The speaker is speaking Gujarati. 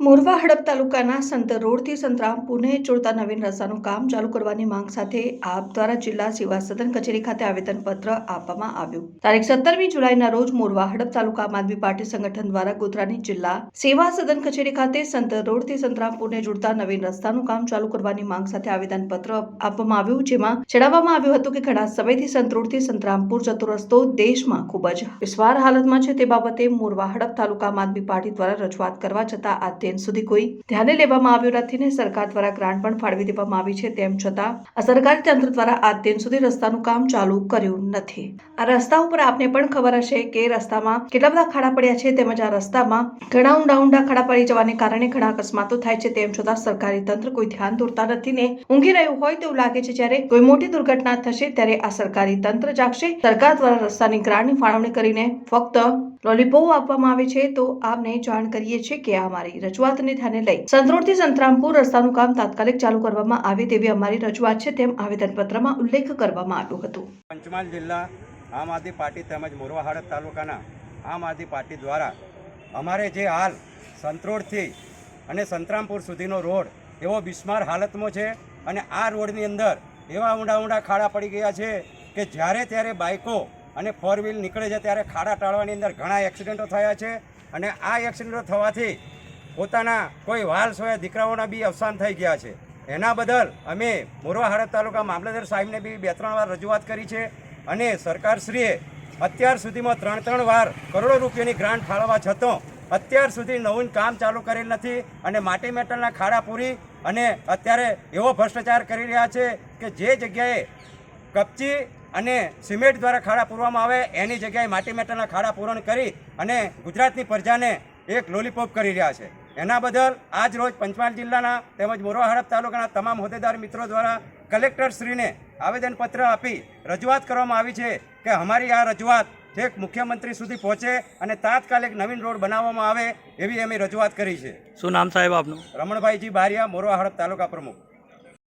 મોરવા હડપ તાલુકાના સંત રોડથી સંતરામ પુણે જોડતા નવીન રસ્તાનું કામ ચાલુ કરવાની માંગ સાથે આપ દ્વારા જિલ્લા સેવા સદન કચેરી ખાતે આવેદનપત્ર આપવામાં આવ્યું. તારીખ સત્તરમી જુલાઈના રોજ મોરવા હડપ તાલુકા આમ આદમી પાર્ટી સંગઠન દ્વારા ગોધરાની જિલ્લા સેવા સદન કચેરી ખાતે સંત રોડથી સંતરામ પુણે જોડતા નવીન રસ્તાનું કામ ચાલુ કરવાની માંગ સાથે આવેદનપત્ર આપવામાં આવ્યું, જેમાં જણાવવામાં આવ્યું હતું કે ઘણા સમયથી સંત રોડથી સંતરામપુર જતો રસ્તો દેશમાં ખૂબ જ વિસ્વાર હાલતમાં છે. તે બાબતે મોરવા હડપ તાલુકા આમ આદમી પાર્ટી દ્વારા રજૂઆત કરવા છતાં આજ દિન સુધી કોઈ ધ્યાને લેવામાં આવ્યું નથી ને સરકાર દ્વારા ગ્રાન્ટ પણ ફાળવી દેવામાં આવી છે તેમ છતાં આ સરકારી તંત્ર દ્વારા આજ સુધી રસ્તાનું કામ ચાલુ કર્યું નથી. આ રસ્તા ઉપર આપને પણ ખબર હશે કે રસ્તામાં કેટલા બધા ખાડા પડ્યા છે તેમજ આ રસ્તામાં ઘણા ઊંડા ઊંડા ખાડા પડી જવાને કારણે ઘણા અકસ્માતો થાય છે તેમ છતાં સરકારી તંત્ર કોઈ ધ્યાન દોરતા નથી ને ઊંઘી રહ્યું હોય તેવું લાગે છે જ્યારે કોઈ મોટી દુર્ઘટના થશે ત્યારે આ સરકારી તંત્ર જાગશે. સરકાર દ્વારા રસ્તાની ગ્રાન્ટની ફાળવણી કરીને ફક્ત લોલીપોપ આપવામાં આવે છે તો આપને જાણ કરીએ છીએ કે આ અમારી રજૂઆતને ધ્યાને લઈ સંતરોડથી સંતરામપુર રસ્તાનું કામ તાત્કાલિક ચાલુ કરવામાં આવે તેવી અમારી રજૂઆત છે તેમ આવેદનપત્રમાં ઉલ્લેખ કરવામાં આવ્યો હતો. પંચમહાલ જિલ્લા આમ આદમી પાર્ટી તેમજ મોરવા હડદ તાલુકાના આમ આદમી પાર્ટી દ્વારા અમારે જે હાલ સંતરોડથી અને સંતરામપુર સુધીનો રોડ એવો બિસ્માર હાલતમાં છે અને આ રોડની અંદર એવા ઊંડા ઊંડા ખાડા પડી ગયા છે કે જ્યારે ત્યારે બાઇકો અને ફોર વ્હીલ નીકળે છે ત્યારે ખાડા ટાળવાની અંદર ઘણા એક્સિડન્ટો થયા છે અને આ એક્સિડન્ટો થવાથી પોતાના કોઈ વાલ સોયા દીકરાઓના બી અવસાન થઈ ગયા છે. એના બદલ અમે મોરવા હડદ તાલુકા મામલતદાર સાહેબને બી બે ત્રણ વાર રજૂઆત કરી છે અને સરકારશ્રીએ અત્યાર સુધીમાં ત્રણ ત્રણ વાર કરોડો રૂપિયાની ગ્રાન્ટ ફાળવવા છતાં અત્યાર સુધી નવું કામ ચાલુ કરેલ નથી અને માટી મેટલના ખાડા પૂરી અને અત્યારે એવો ભ્રષ્ટાચાર કરી રહ્યા છે કે જે જગ્યાએ કપચી અને સિમેન્ટ દ્વારા ખાડા પૂરવામાં આવે એની જગ્યાએ માટી મેટલના ખાડા પૂરણ કરી અને ગુજરાતની પ્રજાને એક લોલીપોપ કરી રહ્યા છે. એના બદલ આજ રોજ પંચમહાલ જિલ્લાના તેમજ મોરવા હડપ તાલુકાના તમામ હોદ્દેદાર મિત્રો દ્વારા કલેક્ટરશ્રીને આવેદનપત્ર આપી રજૂઆત કરવામાં આવી છે કે અમારી આ રજૂઆત છેક મુખ્યમંત્રી સુધી પહોંચે અને તાત્કાલિક નવીન રોડ બનાવવામાં આવે એવી અમે રજૂઆત કરી છે. શું નામ સાહેબ આપનું? રમણભાઈજી બારિયા મોરવા હડપ તાલુકા પ્રમુખ.